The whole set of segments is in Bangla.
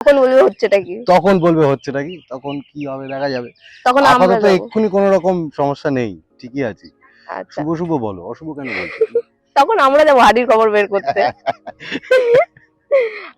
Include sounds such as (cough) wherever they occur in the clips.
তখন বলবে হচ্ছেটা কি? তখন বলবে হচ্ছেটা কি? তখন কি হবে দেখা যাবে। তখন আমরা তো এক্ষুনি কোনো রকম সমস্যা নেই ঠিকই আছে। আচ্ছা। শুভ শুভ বলো অশুভ কেন বলছো? তখন আমরা যাব হাড়ির খবর বের করতে। (laughs)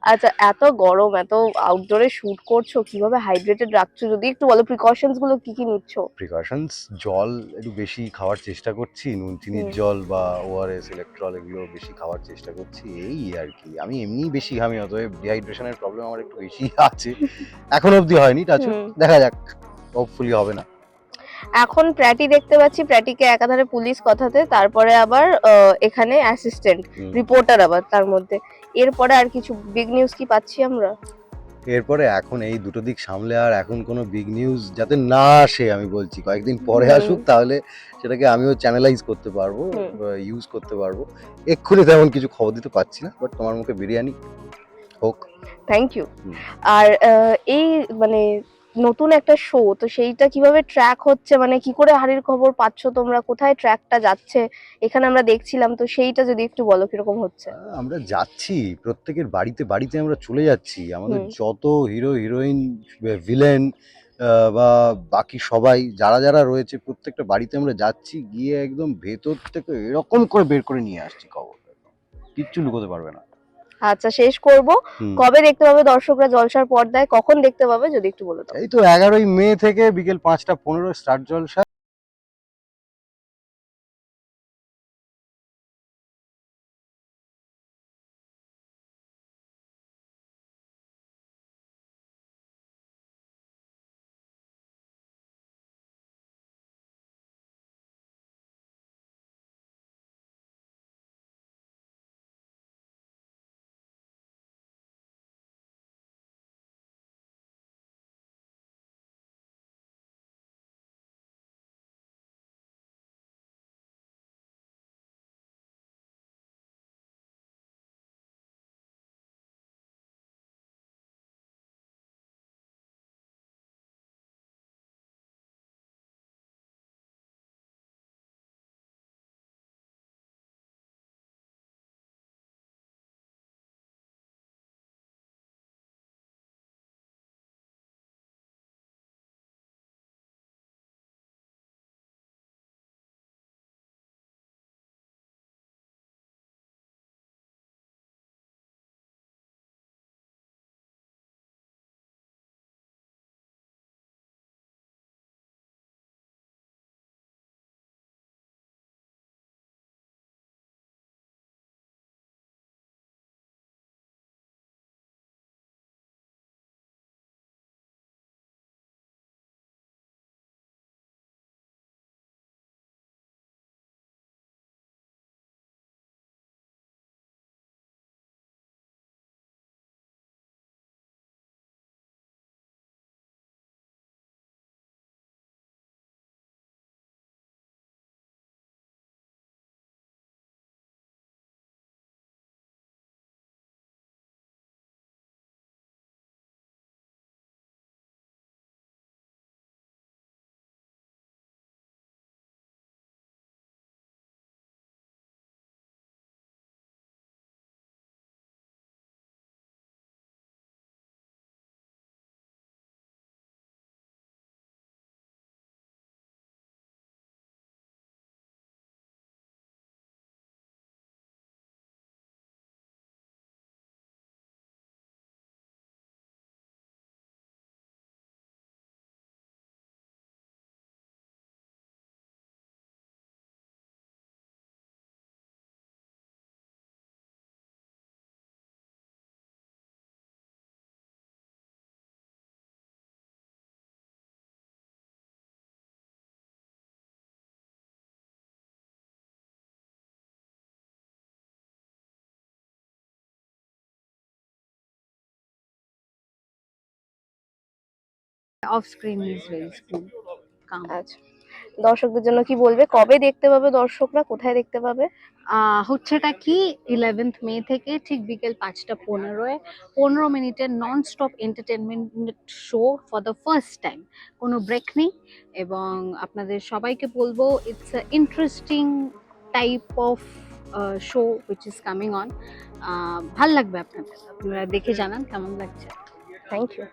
আচ্ছা এত গরম এত আউটডোরে শুট করছ কীভাবে হাইড্রেটেড রাখছো? যদি একটু বলো প্রিকশনসগুলো কি কি নিচ্ছ? প্রিকশনস জল একটু বেশি খাওয়ার চেষ্টা করছি নুন চিনির জল বা ওআরএস ইলেকট্রল এগুলো বেশি খাওয়ার চেষ্টা করছি এই আর কি। আমি এমনি বেশি ঘামি অতএব ডিহাইড্রেশনের প্রবলেম আমার একটু বেশি আছে। (laughs) এখন অবধি হয়নি টাচ। দেখা যাক হোপফুলি হবে না। এখন প্র্যাটি দেখতে পাচ্ছি প্র্যাটিকে একাধারে পুলিশ কথাতে তারপরে আবার এখানে অ্যাসিস্ট্যান্ট রিপোর্টার আবার তার মধ্যে। এরপরে আর কিছু বিগ নিউজ কি পাচ্ছি আমরা? এরপরে এখন এই দুটো দিক সামলে আর এখন কোনো বিগ নিউজ যাতে না আসে আমি বলছি। কয়েকদিন পরে আসুক তাহলে সেটাকে আমিও চ্যানেলাইজ করতে পারব ইউজ করতে পারব। এক্ষুনি তেমন কিছু খবর দিতে পারছি না বাট তোমার মুখে বিরিয়ানি হোক। থ্যাংক ইউ আর এই মানে নতুন একটা শো তো সেইটা কীভাবে ট্র্যাক হচ্ছে? মানে কি করে হাড়ির খবর পাচ্ছ তোমরা? কোথায় ট্র্যাকটা যাচ্ছে? এখানে আমরা দেখছিলাম তো সেইটা যদি একটু বলো কীরকম হচ্ছে? আমরা যাচ্ছি প্রত্যেকের বাড়িতে বাড়িতে আমরা চলে যাচ্ছি। আমাদের যত হিরো হিরোইন ভিলেন বা বাকি সবাই যারা যারা রয়েছে প্রত্যেকটা বাড়িতে আমরা যাচ্ছি গিয়ে একদম ভেতর থেকে এরকম করে বের করে নিয়ে আসছি খবর। কিচ্ছু লুকোতে পারবে না। আচ্ছা শেষ করব। কবে দেখতে পাবে দর্শকরা জলসার পর্দায়? কখন দেখতে পাবে? যদি একটু বলো এই তো এগারোই মে থেকে বিকেল পাঁচটা পনেরো star Jalsha. Off screen is very cool calm. আচ্ছা। দর্শকদের জন্য কি বলবে? কবে দেখতে পাবে দর্শকরা? কোথায় দেখতে পাবে? হচ্ছেটা কি? ইলেভেন্থ মে থেকে ঠিক বিকেল পাঁচটা পনেরোয়। পনেরো মিনিটের non stop entertainment show for the first time কোনো ব্রেক নেই এবং আপনাদের সবাইকে বলব it's interesting type of show which is coming on ভালো লাগবে আপনাদের। আপনারা দেখে জানান কেমন লাগছে? Thank you